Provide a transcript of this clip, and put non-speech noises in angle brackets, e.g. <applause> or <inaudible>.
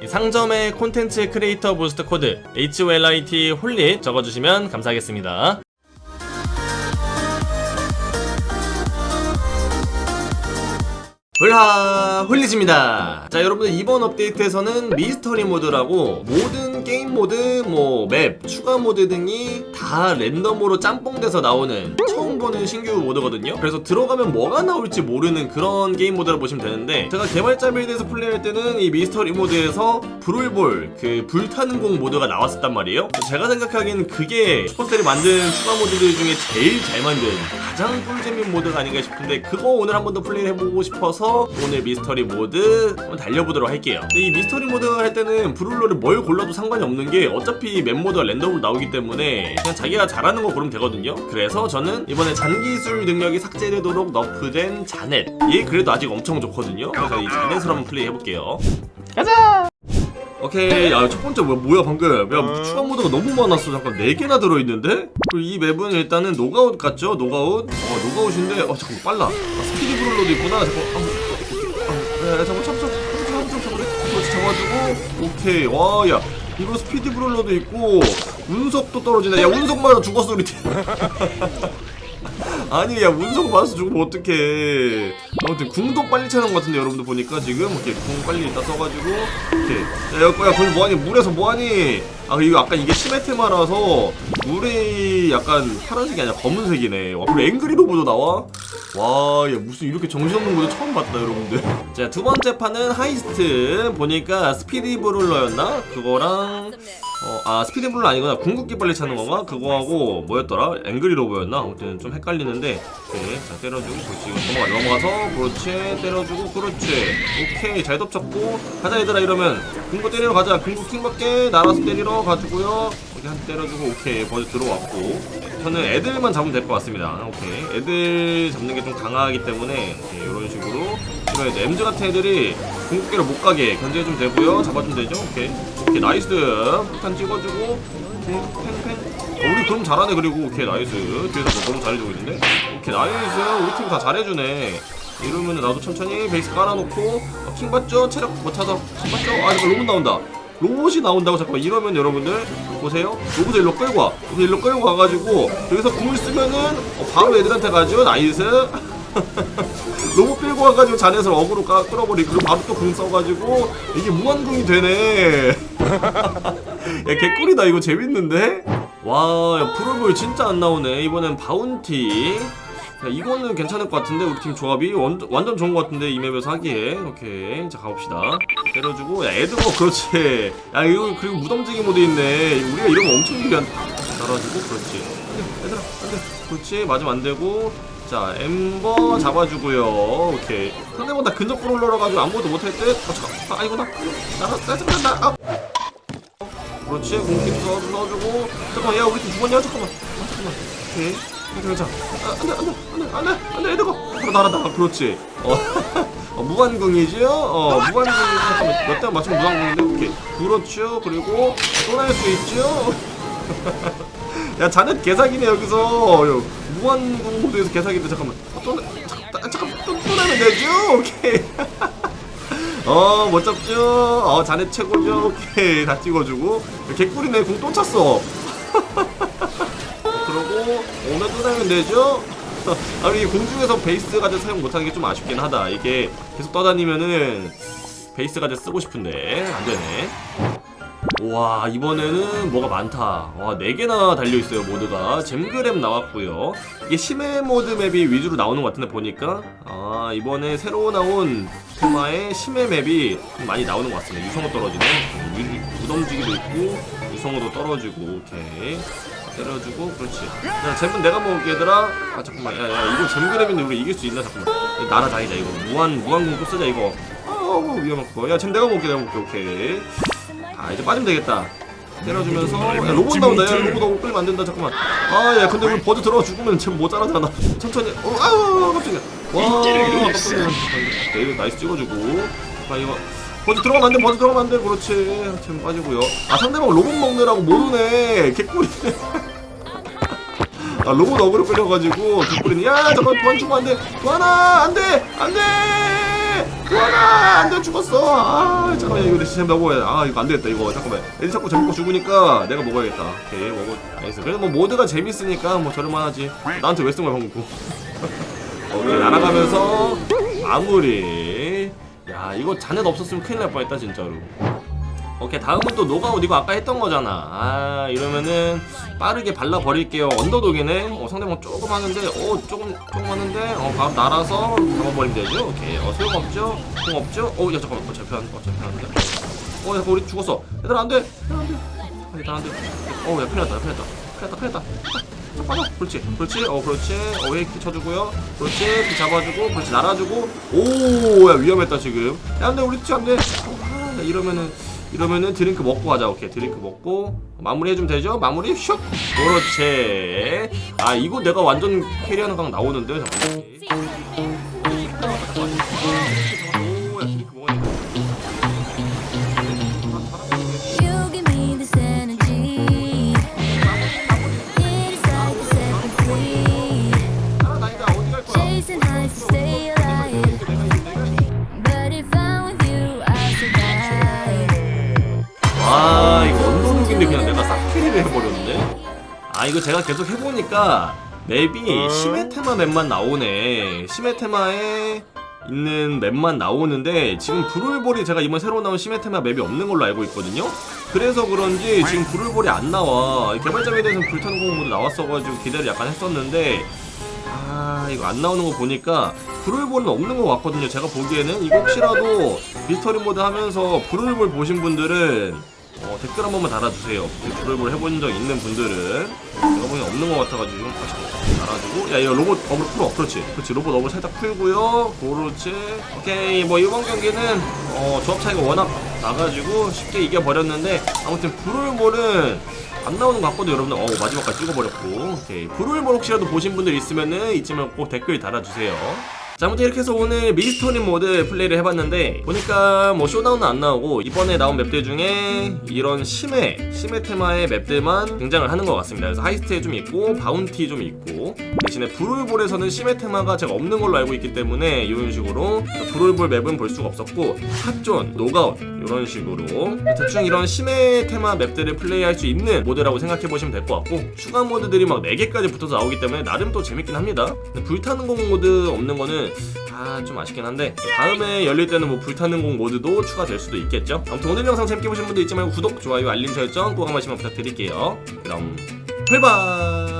이 상점에 콘텐츠 크리에이터 부스트 코드 HOLIT 홀릿 적어주시면 감사하겠습니다. 훌하 홀리즈입니다. 자 여러분들 이번 업데이트에서는 미스터리 모드라고 모든 게임 모드, 뭐 맵, 추가 모드 등이 다 랜덤으로 짬뽕돼서 나오는 처음 보는 신규 모드거든요. 그래서 들어가면 뭐가 나올지 모르는 그런 게임 모드라 보시면 되는데 제가 개발자 빌드에서 플레이할 때는 이 미스터리 모드에서 불을볼 그 불타는 공 모드가 나왔었단 말이에요. 제가 생각하기에는 그게 슈퍼셀이 만든 추가 모드들 중에 제일 잘 만든 가장 꿀잼인 모드가 아닌가 싶은데 그거 오늘 한 번 더 플레이 해보고 싶어서 오늘 미스터리 모드 한번 달려보도록 할게요 이 미스터리 모드 할 때는 브룰러를 뭘 골라도 상관 이 없는 게 어차피 맵 모드가 랜덤으로 나오기 때문에 그냥 자기가 잘하는 거 고르면 되거든요 그래서 저는 이번에 잔기술 능력이 삭제되도록 너프된 자넷 얘 그래도 아직 엄청 좋거든요 그래서 이 자넷을 한번 플레이 해볼게요 오케이 야 첫 번째 뭐야, 뭐야 방금 야 추가 모드가 너무 많았어 잠깐 4개나 들어있는데 그리고 이 맵은 일단은 노가웃 같죠 노가웃 어 노가웃인데 어 잠깐 빨라 아, 스피드 브롤러도 있구나 잠깐 아, 뭐, 아, 야, 야 잠깐 잠깐 잠깐 잠깐 잠깐 그렇지 잡아주고 오케이 와야 이거 스피드 브롤러도 있고 운석도 떨어지네. 야 운석 맞아 죽었어 우리 팀 <laughs> 아니 야 운석 맞아서 죽으면 어떡해. 아무튼 궁도 빨리 차는 것 같은데 여러분들 보니까 지금. 이렇게 궁 빨리 일단 써가지고. 이렇게. 야 여기 야 거기 뭐하니? 물에서 뭐하니? 아 이거 약간 이게 시메테마라서 물이 약간 파란색이 아니라 검은색이네. 와 그리고 앵그리 로보도 나와? 와 야 무슨 이렇게 정신없는 것도 처음 봤다 여러분들. <laughs> 자 두 번째 판은 하이스트. 보니까 스피디 브롤러였나? 그거랑 어, 아 스피드 블루 아니구나 궁극기 빨리 차는 건가? 그거하고 뭐였더라? 앵그리 로버였나? 아무튼 좀 헷갈리는데 오케이 자 때려주고 그렇지. 넘어가 넘어가서 그렇지. 때려주고 그렇지. 오케이. 잘 덮쳤고. 가자 얘들아. 이러면 궁극 때리러 가자. 궁극 킹밖에 날아서 때리러 가지고요. 이렇게 한대 때려주고 오케이. 먼저 들어왔고. 저는 애들만 잡으면 될 것 같습니다. 오케이. 애들 잡는 게 좀 강하기 때문에 오케이, 이런 식으로. 이런 이제 엠즈 같은 애들이 궁극기를 못 가게 견제해 주면 되고요. 잡아주면 되죠. 오케이 오케이 나이스. 폭탄 찍어주고. 팽팽. 어, 우리 그럼 잘하네 그리고. 오케이 나이스. 뒤에서 뭐 너무 잘해주고 있는데. 오케이 나이스. 우리 팀 다 잘해주네. 이러면은 나도 천천히 베이스 깔아놓고. 어, 킹 받죠? 체력 못 차서 킹 받죠? 아 잠깐 로봇 나온다. 로봇이 나온다고 잠깐만 이러면 여러분들 보세요. 로봇을 일로 끌고 와. 로봇 일로 끌고 가가지고 여기서 궁을 쓰면은 어, 바로 애들한테 가죠. 나이스. <laughs> 로봇 끌고 와가지고 잔에서 어그로 까, 끌어버리고 그리고 바로 또 궁 써가지고 이게 무한궁이 되네 야 개꿀이다. 이거 재밌는데? 와 야, 프로볼 진짜 안 나오네. 이번엔 바운티. 자 이거는 괜찮을 것 같은데 우리 팀 조합이? 완, 완전 좋은 것 같은데 이 맵에서 하기에. 오케이. 자 가봅시다. 때려주고. 야 에드거 그렇지. 야 이거 그리고 무덤지기 모드 있네. 우리가 이러면 엄청 유리한. 달아주고 그렇지. 안돼 얘들아 안돼. 그렇지. 맞으면 안 되고. 자 엠버 잡아주고요. 오케이. 상대보다 근접 브롤러라 가지고 아무것도 못할 듯. 어, 잠깐 아 이거다 나가 짜증난다 아. 그렇지? 공기 써, 써주고 잠깐만 야 우리 팀 죽었냐? 잠깐만. 아, 잠깐만. 오케이. 괜찮아 괜찮아 아, 안돼 안돼 안돼 안돼 애들아. 바로 날아다 그렇지. 어, <laughs> 어 무한궁이죠 어 무한궁이 잠깐만. 몇대 맞추면 무한궁인데? 오케이. 그렇죠. 그리고 또 날 수 있죠? <laughs> 야 자넷 개사기네 여기서. 야, 무한궁 모드에서 개사기인데 잠깐만. 어, 또 나- 잠깐 잠깐 또, 또 나면 되죠? 오케이 <laughs> 어, 못 잡죠? 어, 자네 최고죠? 오케이. 다 찍어주고. 개꿀이네. 공 또 찼어. <laughs> 그러고, 오늘 또 나면 되죠? <laughs> 아니, 공중에서 베이스 가드 사용 못하는 게 좀 아쉽긴 하다. 이게 계속 떠다니면은 베이스 가드 쓰고 싶은데. 안 되네. 와 이번에는 뭐가 많다. 와 4개나 달려있어요 모드가. 잼그램 나왔고요. 이게 심해 모드 맵이 위주로 나오는 것 같은데 보니까. 아 이번에 새로 나온 테마의 심해 맵이 좀 많이 나오는 것 같습니다. 유성호 떨어지네 유- 무덤지기도 있고 유성호도 떨어지고 오케이 때려주고 그렇지. 야 잼은 내가 먹을게 얘들아. 아 잠깐만. 야야 이거 잼그램인데 우리 이길 수 있나? 잠깐만. 날아다니자 이거. 무한 무한공도 쓰자 이거. 아 위험할 거야 잼 내가 먹을게 내가 먹을게. 오케이 아 이제 빠지면 되겠다. 때려주면서 야 로봇 나온다. 야 로봇 너무 끌면 안 된다. 잠깐만. 아야 근데 우리 버즈 들어가 죽으면 쟤 모자라잖아. 천천히. 어 아우 깜짝이야 와 깜짝이야 네, 이거 나이스 찍어주고. 아 이거 버즈 들어가면 안돼. 버즈 들어가면 안돼. 그렇지. 쟤 빠지고요. 아 상대방 로봇 먹느라고 모르네. 개꿀이네. <laughs> 아 로봇 어그로 끌려가지고 개꿀이네. 야 잠깐 도안 주면 안돼. 도안아 안돼. 안돼 구하나 안돼 죽었어. 아 잠깐만 이거 진짜 먹어야 아 이거 안 되겠다 이거. 잠깐만. 애들 자꾸 재먹고 죽으니까 내가 먹어야겠다. 오케이 먹어. 알겠어. 그래도 뭐 모드가 재밌으니까 뭐 저럴만하지. 나한테 왜 쓴 거야 방금 <laughs> 오케이 날아가면서 마무리. 야 이거 자넷 없었으면 큰일 날 뻔했다 진짜로 오케이 다음은 또 노가웃 이거 아까 했던 거잖아. 아 이러면은 빠르게 발라버릴게요. 언더독이네. 어 상대방 조금 하는데 어 조금 조금 하는데 어 바로 날아서 잡아버리면 되죠 오케이. 어 소용없죠? 소용없죠? 어야 잠깐만. 어 잡혀 어 잡혀는데. 어 잠깐 우리 죽었어. 얘들아 안돼. 안돼 안돼. 어야 큰일 났다. 큰일 났다. 큰일 났다 큰일 났다. 빠져 그렇지. 그렇지. 어 그렇지. 어 헤이키 쳐주고요. 그렇지. 피 잡아주고 그렇지. 날아주고. 오야 위험했다 지금. 야 안돼. 우리 팀 안돼. 아, 이러면은 이러면은 드링크 먹고 가자. 오케이. 드링크 먹고 마무리 해주면 되죠? 마무리? 슉! 그렇지. 아 이거 내가 완전 캐리하는 강 나오는데 잠깐만. 오야 드링크 먹어야? 돼 You give me this energy. It's like a second free. 따라다니다 어디 갈 거야? Chasing highs to stay alive. 언더독인데 그냥 내가 싹 캐리를 해버렸네? 아 이거 제가 계속 해보니까 맵이 시메테마 맵만 나오네. 시메테마에 있는 맵만 나오는데 지금 브룰볼이 제가 이번 새로 나온 시메테마 맵이 없는 걸로 알고 있거든요? 그래서 그런지 지금 브룰볼이 안 나와. 개발자에 대해서는 불타는 공 모드 나왔어가지고 기대를 약간 했었는데 아 이거 안 나오는 거 보니까 브룰볼은 없는 것 같거든요. 제가 보기에는 이거 혹시라도 미스터리 모드 하면서 브룰볼 보신 분들은 어, 댓글 한 번만 달아주세요. 브룰볼 해본 적 있는 분들은 제가 보기엔 없는 것 같아가지고 좀 다시 달아주고. 야 이거 로봇 어그로 풀어. 그렇지. 그렇지. 로봇 어그로 살짝 풀고요. 그렇지. 오케이. 뭐 이번 경기는 어, 조합 차이가 워낙 나가지고 쉽게 이겨버렸는데 아무튼 브룰볼은 안 나오는 것 같거든요 여러분들. 어 마지막까지 찍어버렸고. 오케이. 브룰볼 혹시라도 보신 분들 있으면은 말고 꼭 댓글 달아주세요 자 아무튼 이렇게 해서 오늘 미스터리 모드 플레이를 해봤는데 보니까 뭐 쇼다운은 안 나오고 이번에 나온 맵들 중에 이런 심해 심해 테마의 맵들만 등장을 하는 것 같습니다. 그래서 하이스트에 좀 있고 바운티 좀 있고 대신에 브롤볼에서는 심해 테마가 제가 없는 걸로 알고 있기 때문에 이런 식으로 브롤볼 맵은 볼 수가 없었고 핫존, 노가웃 이런 식으로 대충 이런 심해 테마 맵들을 플레이할 수 있는 모드라고 생각해 보시면 될 것 같고 추가 모드들이 막 4개까지 붙어서 나오기 때문에 나름 또 재밌긴 합니다. 불타는 공 모드 없는 거는 아 좀 아쉽긴 한데 다음에 열릴 때는 뭐 불타는 공 모드도 추가될 수도 있겠죠? 아무튼 오늘 영상 재밌게 보신 분들 잊지 말고 구독, 좋아요, 알림 설정 꼭 한 번씩만 부탁드릴게요. 그럼 출발